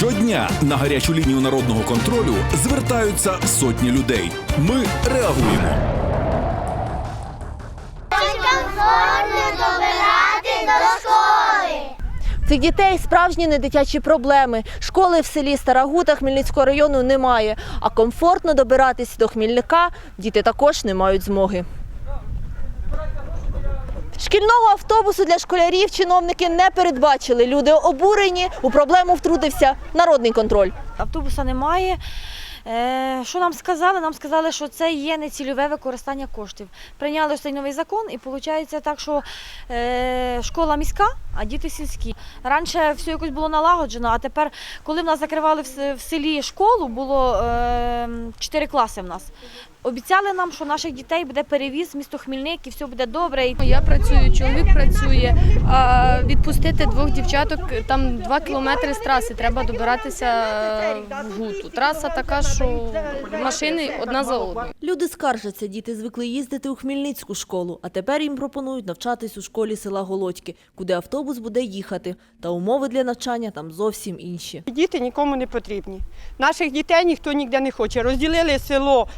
Щодня на гарячу лінію народного контролю звертаються сотні людей. Ми реагуємо. комфортно добирати до школи. Цих дітей справжні недитячі проблеми. Школи в селі Старагута Хмельницького району немає, а комфортно добиратись до Хмільника діти також не мають змоги. Шкільного автобусу для школярів чиновники не передбачили. Люди обурені, у проблему втрутився народний контроль. Автобуса немає. Е, Що нам сказали? Нам сказали, що це є нецільове використання коштів. Прийняли цей новий закон, і виходить так, що е, школа міська, а діти сільські. Раніше все якось було налагоджено, а тепер, коли в нас закривали в селі школу, було е, 4 класи в нас. Обіцяли нам, що наших дітей буде перевіз в місто Хмільник і все буде добре. Я працюю, чоловік працює. А відпустити двох дівчаток там два кілометри з траси. Треба добиратися в гуту. Траса така, що машини одна за одною. Люди скаржаться, діти звикли їздити у Хмільницьку школу, а тепер їм пропонують навчатись у школі села Голодьки, куди автобус буде їхати. Та умови для навчання там зовсім інші. Діти нікому не потрібні. Наших дітей ніхто ніде не хоче. Розділили село,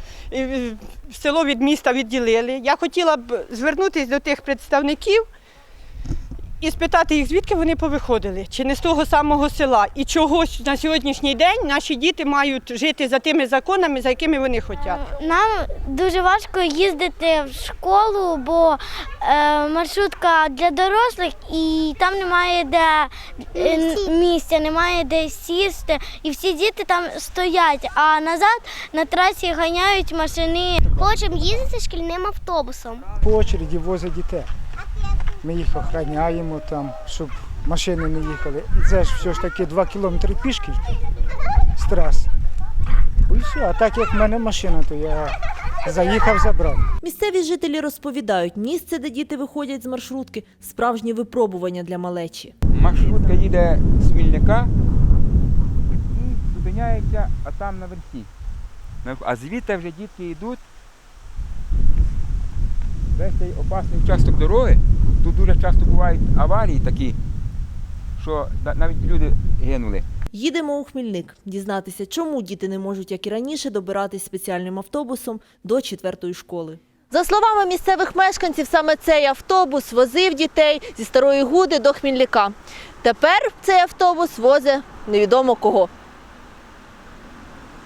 село від міста відділили. Я хотіла б звернутися до тих представників і спитати їх, звідки вони повиходили, чи не з того самого села, і чого ж на сьогоднішній день наші діти мають жити за тими законами, за якими вони хочуть. Нам дуже важко їздити в школу, бо е, маршрутка для дорослих і там немає де е, місця, немає де сісти. І всі діти там стоять, а назад на трасі ганяють машини. Хочемо їздити шкільним автобусом. по очереді возять дітей. Ми їх охороняємо там, щоб машини не їхали. І це ж все ж таки 2 кілометри пішки з траси. І все. А так як в мене машина, то я заїхав, забрав. Місцеві жителі розповідають, місце, де діти виходять з маршрутки, справжнє випробування для малечі. Маршрутка їде з Хмільника і зупиняється а там на версі. А звідти вже дітки йдуть. Весь цей опасний участок дороги. Тут дуже часто бувають аварії такі, що навіть люди гинули. Їдемо у Хмільник дізнатися, чому діти не можуть, як і раніше, добиратись спеціальним автобусом до четвертої школи. За словами місцевих мешканців, саме цей автобус возив дітей зі старої гуди до Хмільника. Тепер цей автобус возить невідомо кого.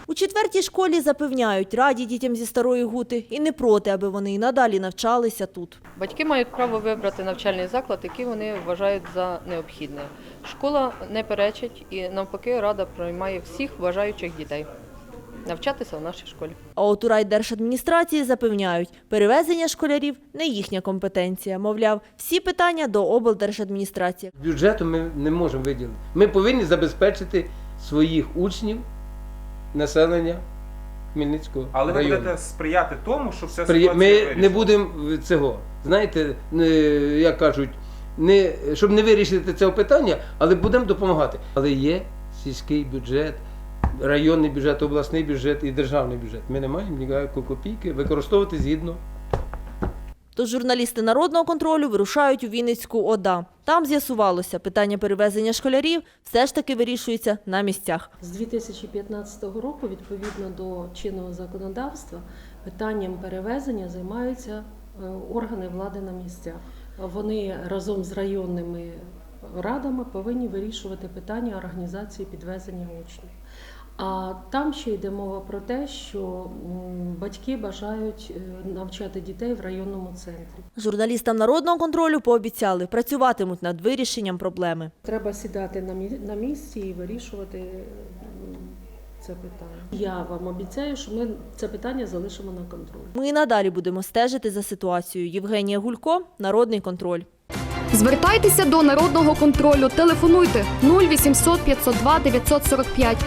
У четвертій школі запевняють, раді дітям зі старої гути і не проти, аби вони і надалі навчалися тут. Батьки мають право вибрати навчальний заклад, який вони вважають за необхідне. Школа не перечить і навпаки рада приймає всіх бажаючих дітей навчатися в нашій школі. А от у райдержадміністрації запевняють, перевезення школярів не їхня компетенція. Мовляв, всі питання до облдержадміністрації. Бюджету ми не можемо виділити. Ми повинні забезпечити своїх учнів, населення Хмельницького Але ви будете сприяти тому, що вся ситуація Ми не будемо цього, знаєте, не, як кажуть, не, щоб не вирішити цього питання, але будемо допомагати. Але є сільський бюджет, районний бюджет, обласний бюджет і державний бюджет. Ми не маємо ніякої копійки використовувати згідно Тож журналісти народного контролю вирушають у Вінницьку ОДА. Там з'ясувалося, питання перевезення школярів все ж таки вирішується на місцях. З 2015 року, відповідно до чинного законодавства, питанням перевезення займаються е, органи влади на місцях. Вони разом з районними радами повинні вирішувати питання організації підвезення учнів. А там ще йде мова про те, що батьки бажають е, навчати дітей в районному центрі. Журналістам народного контролю пообіцяли, працюватимуть над вирішенням проблеми. Треба сідати на мі- на місці і вирішувати це питання. Я вам обіцяю, що ми це питання залишимо на контролі. Ми і надалі будемо стежити за ситуацією. Євгенія Гулько, Народний контроль. Звертайтеся до народного контролю. Телефонуйте 0800 502 945